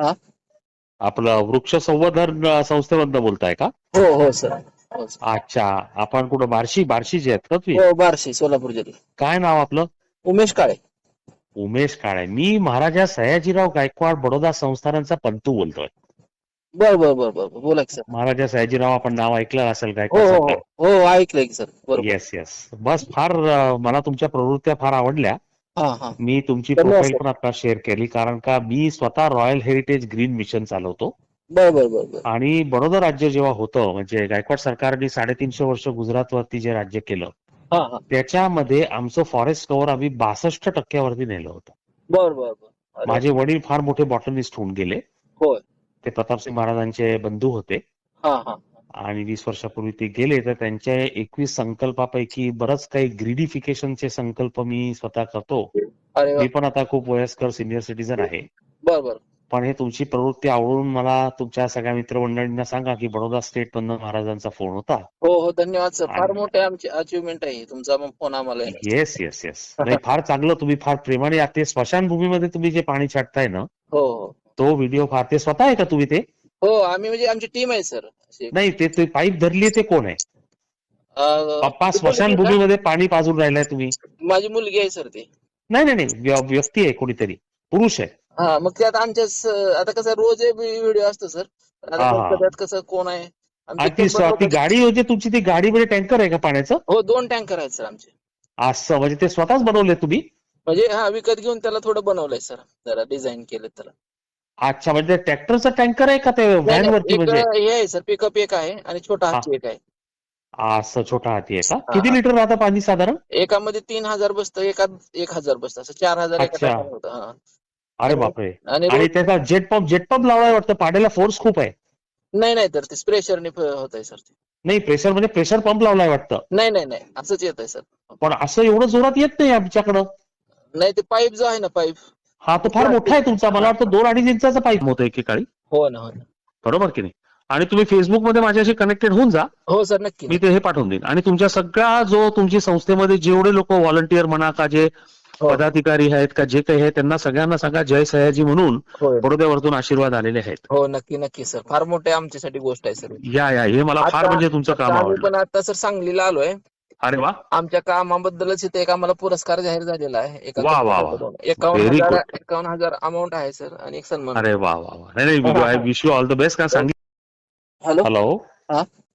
हा? आपलं वृक्ष संवर्धन संस्थेमधनं बोलताय का? हो हो सर. हो सर. अच्छा. आपण कुठं बार्शी बार्शीचे आहेत का तुम्ही? हो बार्शी सोलापूर जिल्हा काय नाव आपलं? उमेश काळे. उमेश काळे. मी महाराजा सयाजीराव गायकवाड बडोदा संस्थानांचा पंतू बोलतोय. बर बर बर बर बर. बोला की सर. महाराजा सयाजीराव आपण नाव ऐकलं असेल हो गायकवाड हो सरकार हो हो ऐकलंय की सर. बरोबर. येस येस बस फार अं, मला तुमच्या प्रवृत्त्या फार आवडल्या. हा हा मी तुमची प्रोफाईल. पण आता शेअर केली कारण का मी स्वतः रॉयल हेरिटेज ग्रीन मिशन चालवतो. आणि बडोदा राज्य जेव्हा होतं म्हणजे गायकवाड सरकारने साडेतीनशे वर्ष गुजरातवरती जे राज्य केलं त्याच्यामध्ये आमचं फॉरेस्ट कव्हर आम्ही बासष्ट टक्क्यावरती नेलं होतं. माझे वडील फार मोठे बॉटनिस्ट होऊन गेले. ते प्रतापसिंह महाराजांचे बंधू होते. आणि वीस वर्षापूर्वी ते गेले तर त्यांच्या एकवीस संकल्पापैकी बरंच काही ग्रीडिफिकेशनचे संकल्प मी स्वतः करतो. मी पण आता खूप वयस्कर सिनियर सिटीजन आहे. बर बर पण हे तुमची प्रवृत्ती आवडून मला तुमच्या सगळ्या मित्रमंडळींना सांगा की बडोदा स्टेट मधनं महाराजांचा फोन होता. हो हो धन्यवाद सर फार मोठे आमची अचिव्हमेंट आहे. तुमचा फोन आम्हाला. येस येस येस नाही फार चांगलं तुम्ही फार प्रेमाने स्मशानभूमीमध्ये तुम्ही जे पाणी छाटताय ना हो हो. तो व्हिडिओ फार ते स्वतः आहे का तुम्ही ते? हो आम्ही म्हणजे आमची टीम आहे सर अशी. नाही ते ते पाईप धरली ते कोण आहे? अं, पप्पा स्मशानभूमीमध्ये पाणी पाजून राहिलाय तुम्ही. माझी मुलगी आहे सर ती. नाही नाही नाही व्य- व्यक्ती आहे कोणीतरी. पुरुष आहे. हा मग ते आता आमच्या स- आता कसं रोज व्हिडिओ असतो सर आता हा, हा. त्यात कसं कोण आहे? आमचे ती गाडी होती तुमची ती गाडी म्हणजे टँकर आहे का पाण्याचं? हो दोन टँकर आहेत सर आमचे. असं म्हणजे ते स्वतःच बनवले तुम्ही? म्हणजे हा विकत घेऊन त्याला थोडं बनवलंय सर जरा डिझाईन केलं त्याला. अच्छा म्हणजे ट्रॅक्टरचं टँकर आहे का ते व्हॅन वरती एक म्हणजे? हे आहे सर पिकअप एक आहे आणि छोटा हा. हाती एक आहे. असं छोटा हाती आहे का? हा, किती. लिटर राहतं पाणी साधारण? एकामध्ये तीन हजार बसतं एकात एक हजार बसतं असं चार हजार एका अच्छा. होतं हा. अरे बापरे. आणि आणि रोज- त्याचा जेट पंप जेट पंप लावलाय वाटतं पाण्याला फोर्स खूप आहे. नाही नाही तर ते स्प्रेशरने होत आहे सर ते. नाही प्रेशर म्हणजे प्रेशर पंप लावलाय वाटतं. नाही नाही नाही असंच येत आहे सर. पण असं एवढं जोरात येत नाही आमच्याकडं. नाही ते पाईप जो आहे ना पाईप हा तो फार मोठा आहे तुमचा. मला वाटतं दोन अडीच इंचाचा पाईप होतं एकेकाळी. हो ना हो ना. बरोबर की नाही? आणि तुम्ही फेसबुकमध्ये माझ्याशी कनेक्टेड होऊन जा. हो सर नक्की मी ते हे पाठवून देईन. आणि तुमच्या सगळ्या जो तुमची संस्थेमध्ये जेवढे लोक व्हॉलंटियर म्हणा का जे हो. पदाधिकारी आहेत का जे काही आहे त्यांना सगळ्यांना सांगा जय सयाजी म्हणून होय बडोद्यावरतून आशीर्वाद आलेले आहेत. हो नक्की नक्की सर. फार मोठे आमच्यासाठी गोष्ट आहे सर. या या. हे मला फार म्हणजे तुमचं काम पण आता सर सांगलीला आलोय. अरे वा आमच्या कामाबद्दलच इथे एक आम्हाला पुरस्कार जाहीर झालेला आहे एका वा, वा, वा. कंपनीकडून. एकावन्न हजार. एकावन्न हजार अमाऊंट आहे सर आणि एक सन्मान अरे वा वा वा नाही नाही I wish you all the best कारण सांगितलं हॅलो हॅलो हा?